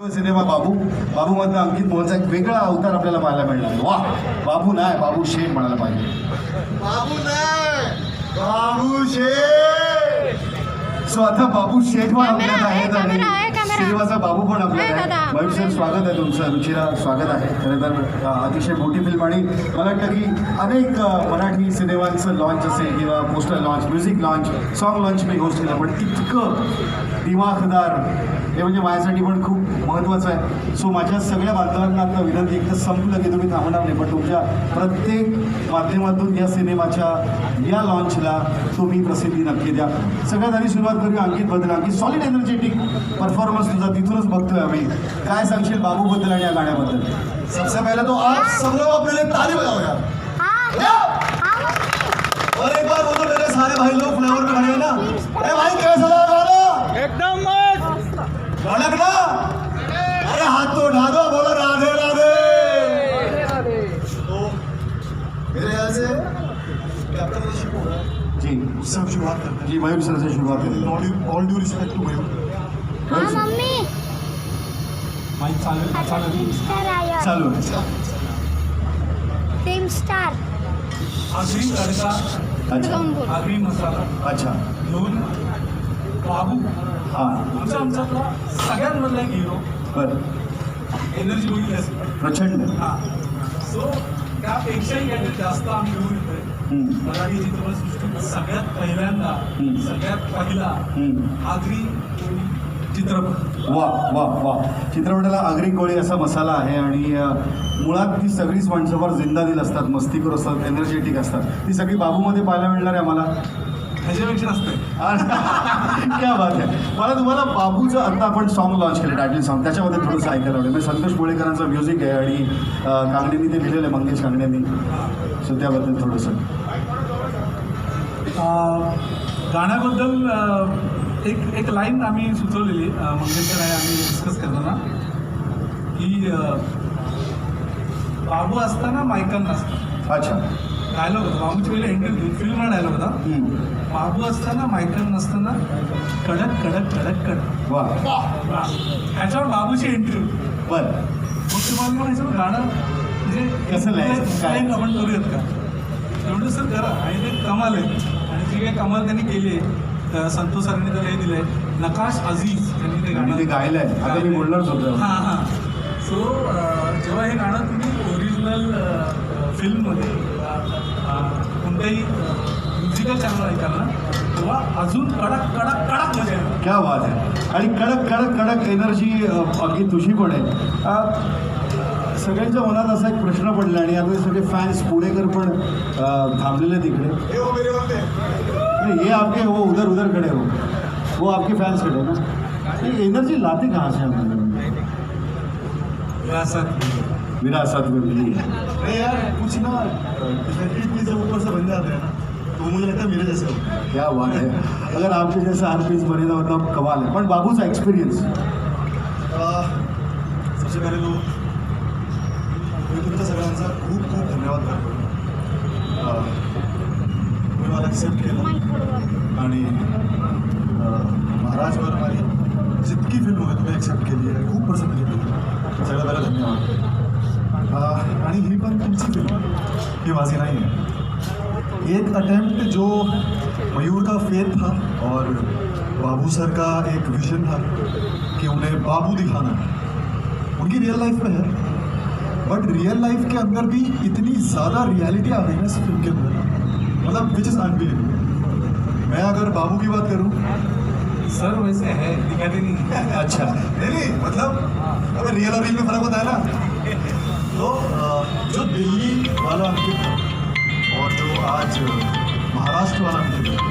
Cinema बाबू. बाबू मधनं अंकित मोहनचा एक वेगळा अवतार आपल्याला पाहायला मिळणार आहे. वा बाबू नाही बाबू शेठ म्हणायला पाहिजे. बाबू नाही बाबू शेठ! सो आता बाबू शेठ कॅमेरा आहे, आहेत आणि सिनेमाचा बाबू पण. मयूर सर स्वागत आहे तुमचं. रुचिरा स्वागत आहे. खरं तर अतिशय मोठी फिल्म आणि मला वाटतं की अनेक मराठी सिनेमांचं लॉन्च असेल किंवा poster launch music launch song launch मी होस्ट केलं. पण इतकं दिमाखदार हे म्हणजे माझ्यासाठी पण खूप महत्त्वाचं आहे. सो माझ्या सगळ्या बांधवांना आता विनंती एकदा संपलं की तुम्ही थांबणार नाही पण तुमच्या प्रत्येक माध्यमातून या सिनेमाच्या या लॉन्चला तुम्ही प्रसिद्धी नक्की द्या. सगळ्यात आधी सुरुवात करूया अंकित बद्दल अंकित सॉलिड एनर्जेटिक परफॉर्मन्स तुझा तिथूनच बघतोय आम्ही. काय सांगशील बाबूबद्दल आणि या गाण्याबद्दल? सबसे पहले तो आप सब लोग अपने लिए ताली बजाओ यार. और एक बार बोलो मेरे सारे भाई लोग फ्लेवर में खड़े हैं ना। ए भाई कैसा लगा गाना? एकदम मस्त। भड़क ना अरे हाथ तो उठा दो बोलो राधे राधे। तो मेरे ख्याल से कैप्टन ऋषि को जी उससे हम शुरुआत करते हैं जी मयूर सर से शुरुआत करें all due respect to Mayur हा मम्मी. माईक आहे चालू आहे. टीम स्टार आगरी तडका. अच्छा आगरी मसाला. अच्छा. घेऊन बाबू हां. आमचा आमच्यातला सगळ्यांमधला एक हिरो बरं. एनर्जी बघितली असेल प्रचंड. हा. सो त्यापेक्षाही काहीतरी जास्त आम्ही घेऊन. मराठी चित्रपटसृष्टीत सगळ्यात पहिल्यांदा. सगळ्यात पहिला हम्म. चित्रपट वा वा वा. चित्रपटाला आगरी कोळी असा मसाला आहे आणि मुळात ती सगळीच माणसं फार जिंदादिल असतात मस्तीखोर असतात एनर्जेटिक असतात. ती सगळी बाबूमध्ये पाहायला मिळणार आहे आम्हाला. ह्याच्यापेक्षा क्या बात आहे. मला तुम्हाला बाबूचं आता आपण सॉन्ग लॉन्च केलं टायटल सॉन्ग त्याच्यामध्ये थोडंसं ऐकायला आवडेल. म्हणजे संतोष बोळेकरांचं म्युझिक आहे आणि कांगणेंनी ते लिहिलेलं आहे मंगेश कांगणेंनी सो त्याबद्दल थोडंसं. गाण्याबद्दल एक एक लाईन आम्ही सुचवलेली मंगेशकर आहे आम्ही डिस्कस करताना की बाबू असताना मायकल नसतं. अच्छा. डायलॉग होता. बाबूची पहिले इंटरव्ह्यू फिल्म डायलॉग होता. बाबू असताना मायकल नसताना कडक कडक कडक कडक. वा. ह्याच्यावर बाबूची इंटरव्ह्यू बरं. मग तुम्हाला ह्याच्यावर गाणं म्हणजे कसं? काय? आपण करूयात का? एवढं सर करा. आणि ते कमाल आहे आणि जी काही कमाल त्यांनी केली आहे संतोष सरांनी त्याला हे दिलंय. नकाश अझीज त्यांनी ते आणि ते गाणं गायलं आहे आता मी बोलणारच होतो हां हां. सो जेव्हा हे गाणं तुम्ही ओरिजिनल फिल्ममध्ये कोणत्याही म्युझिकल चॅनल ऐकाल ना तेव्हा अजून कडक कडक कडक मजा येणार. क्या बात आहे. आणि कडक कडक कडक एनर्जी अगदी तुझी पण आहे. अ, सगळ्यांच्या मनात असा एक प्रश्न पडला आणि आता सगळे फॅन्स पुणेकर पण थांबलेले तिकडे. नहीं, ये आपके वो उधर उधर खड़े हो. वो आपके फैंस खड़े हो ना. ये एनर्जी लाते कहाँ से विरासत. विरासत में मिली है। नहीं यार कुछ ना जब ऊपर से बन जाते हैं ना तो मुझे लगता है मेरे जैसे हैं। क्या बात है। अगर आपके जैसा हर पीस बने ना मतलब कमाल है। पण बाबूचा एक्सपिरियन्स अह, सबसे पहिले तो मी तुमच्या सगळ्यांचा खूप खूप धन्यवाद करतो. अह, तुम्ही मला ॲक्सेप्ट केलं. आणि महाराज महाराजवर माझी जितकी फिल्म आहे तुम्ही ॲक्सेप्ट केली आहे. खूप प्रसन्न केली सगळ्यात पहिला धन्यवाद. आणि ही पण तुमची फिल्म ही माझी नाही आहे. एक अटेम्प्ट जो मयूर का फेथ था और बाबू सर का एक विजन था कि उन्हें बाबू दिखाना है। उनकी रियल लाइफ में है। बट रियल लाइफ के अंदर भी इतनी ज़्यादा रियलिटी आ गई ना इस फ़िल्म के अंदर। मतलब विच इज़ अनबिलीवेबल मैं अगर बाबू की बात करूँ सर वैसे है दिखाते नहीं अच्छा। नहीं नहीं मतलब अगर रियल और रियल में फ़र्क होता है ना। तो जो दिल्ली वाला अंकित और जो आज महाराष्ट्र वाला अंकित है